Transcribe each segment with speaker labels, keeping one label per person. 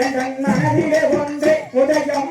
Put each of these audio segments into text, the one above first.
Speaker 1: என் மனதிலே ஒன்று உதயம்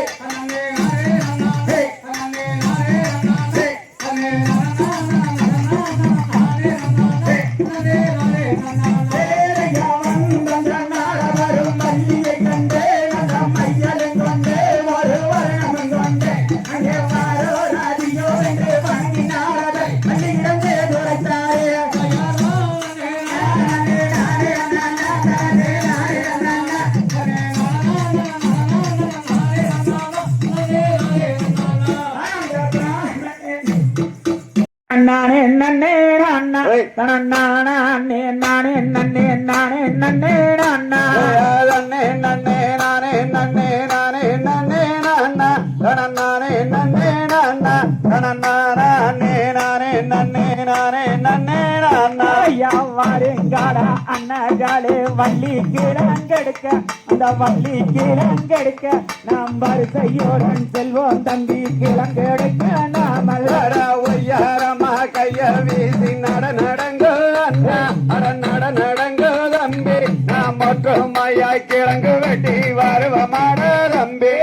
Speaker 1: நானே நன்னே அண்ணா நானே நானே நானே நன்னே நானே நன்னே அண்ணா
Speaker 2: நன்னே நன்னே நானே நன்னே நானே நன்னே அண்ணா நானே நன்னே அண்ணா நானே நானே நன்னே நானே நன்னே
Speaker 1: அண்ணா யாவாருங்காடா அண்ணாகாலே வள்ளி செல்வோம் தம்பி கிழங்கெடுக்க
Speaker 2: நாம் ஒய்யாரா ஐயா வீசி நட நடங்க அண்ணா. அட நட நடங்க தம்பி. நாம் மற்றும் ஐயா கிழங்கு வெட்டி வருவமான தம்பி.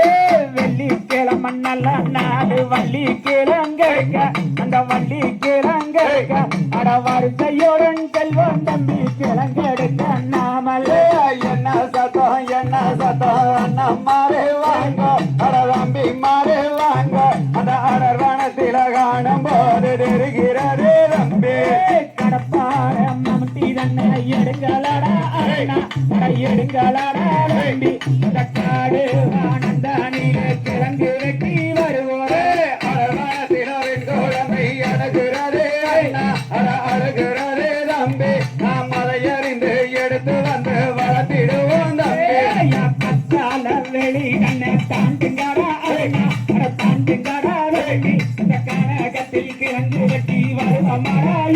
Speaker 1: வெள்ளிக்கிழமை நல்ல நாடு வள்ளி கிழங்க அந்த வள்ளி கிழங்க அட வருகையோடன் செல்வம் தம்பி. எடுங்களான வேண்டி இந்த காடு ஆனந்த அணியிலே கிழங்கு வெட்டி வருவோரே.
Speaker 2: அரவணத்தினரின் குழந்தை அழகுறதே ஐயா அட அழகுறதே தம்பி. நாம்
Speaker 1: அதை அறிந்து எடுத்து வந்து வளர்த்திடுவோம் தம்பி.
Speaker 2: ஐயா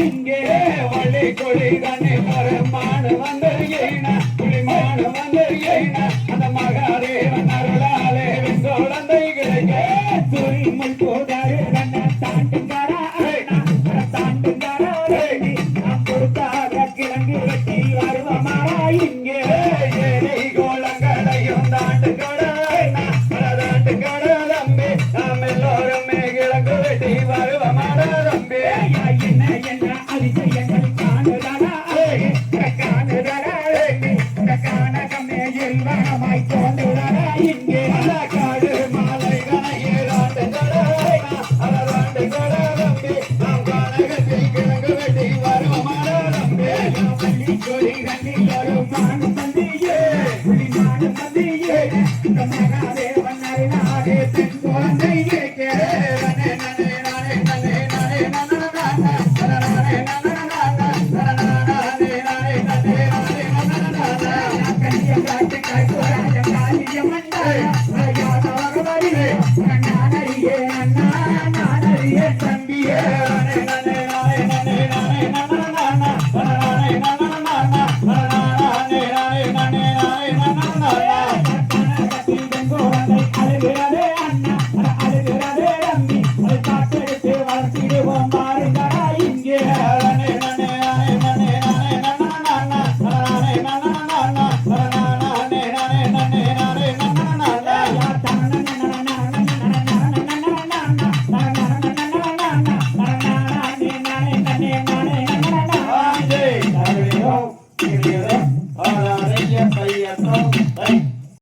Speaker 2: இங்கே. வழி கொழிதா வந்து Então, Ganhei
Speaker 1: daquele